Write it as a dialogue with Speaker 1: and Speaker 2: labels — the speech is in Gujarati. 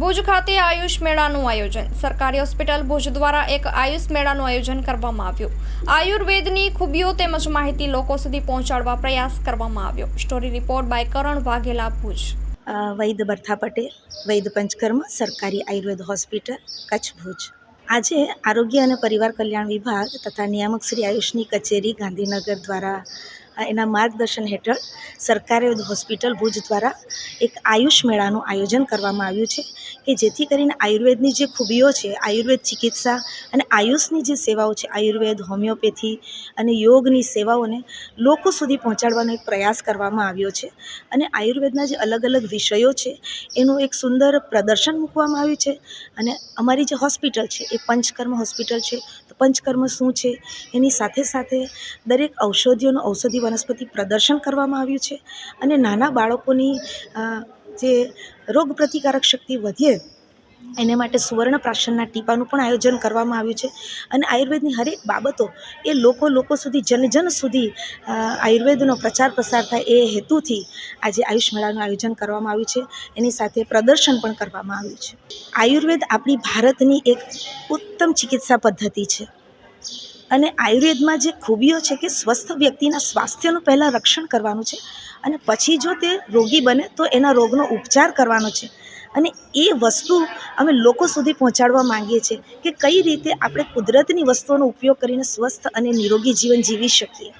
Speaker 1: ભુજ ખાતે આયુષ મેળાનું આયોજન. સરકારી હોસ્પિટલ ભુજ દ્વારા એક આયુષ મેળાનું આયોજન કરવામાં આવ્યું. આયુર્વેદની ખૂબીઓ તેમજ માહિતી લોકો સુધી પહોંચાડવા પ્રયાસ કરવામાં આવ્યો. Story report by Karan Vaghela, Bhuj.
Speaker 2: વૈદ બર્થા પટેલ, વૈદ પંચકર્મ, સરકારી આયુર્વેદ હોસ્પિટલ, કચ્છ ભુજ. આજે આરોગ્ય અને પરિવાર કલ્યાણ વિભાગ તથા નિયામક શ્રી આયુષની કચેરી ગાંધીનગર દ્વારા એના માર્ગદર્શન હેઠળ સરકારે હોસ્પિટલ ભુજ દ્વારા એક આયુષ મેળાનું આયોજન કરવામાં આવ્યું છે કે જેથી કરીને આયુર્વેદની જે ખૂબીઓ છે, આયુર્વેદ ચિકિત્સા અને આયુષની જે સેવાઓ છે, આયુર્વેદ, હોમિયોપેથી અને યોગની સેવાઓને લોકો સુધી પહોંચાડવાનો એક પ્રયાસ કરવામાં આવ્યો છે અને આયુર્વેદના જે અલગ અલગ વિષયો છે, એનું એક સુંદર પ્રદર્શન મૂકવામાં આવ્યું છે અને અમારી જે હોસ્પિટલ છે, એ પંચકર્મ હોસ્પિટલ છે. તો પંચકર્મ શું છે? એની સાથે સાથે દરેક ઔષધિઓનું ઔષધિ વનસ્પતિ પ્રદર્શન કરવામાં આવ્યું છે અને નાના બાળકોની જે રોગ પ્રતિકારક શક્તિ વધે, એને માટે સુવર્ણ પ્રાશનના ટીપાનું પણ આયોજન કરવામાં આવ્યું છે. અને આયુર્વેદની હરેક બાબતો એ લોકો લોકો સુધી, જન જન સુધી આયુર્વેદનો પ્રચાર પ્રસાર થાય એ હેતુથી આજે આયુષ મેળાનું આયોજન કરવામાં આવ્યું છે. એની સાથે પ્રદર્શન પણ કરવામાં આવ્યું છે. આયુર્વેદ આપણી ભારતની એક ઉત્તમ ચિકિત્સા પદ્ધતિ છે. અને આયુર્વેદમાં જે ખૂબીઓ છે કે સ્વસ્થ વ્યક્તિના સ્વાસ્થ્યનું પહેલાં રક્ષણ કરવાનું છે અને પછી જો તે રોગી બને તો એના રોગનો ઉપચાર કરવાનો છે. અને એ વસ્તુ અમે લોકો સુધી પહોંચાડવા માંગીએ છીએ કે કઈ રીતે આપણે કુદરતની વસ્તુઓનો ઉપયોગ કરીને સ્વસ્થ અને નિરોગી જીવન જીવી શકીએ.